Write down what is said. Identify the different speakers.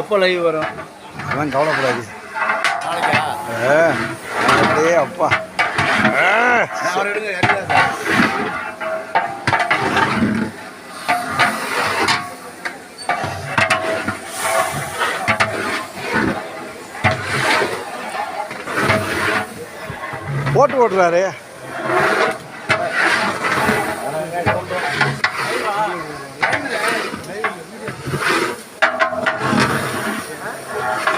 Speaker 1: எப்போ லைவ் வரும்?
Speaker 2: அதெல்லாம் கவலைப்படாது அப்படியே அப்பா. போட்டு ஓட்டுறாரு Thank you.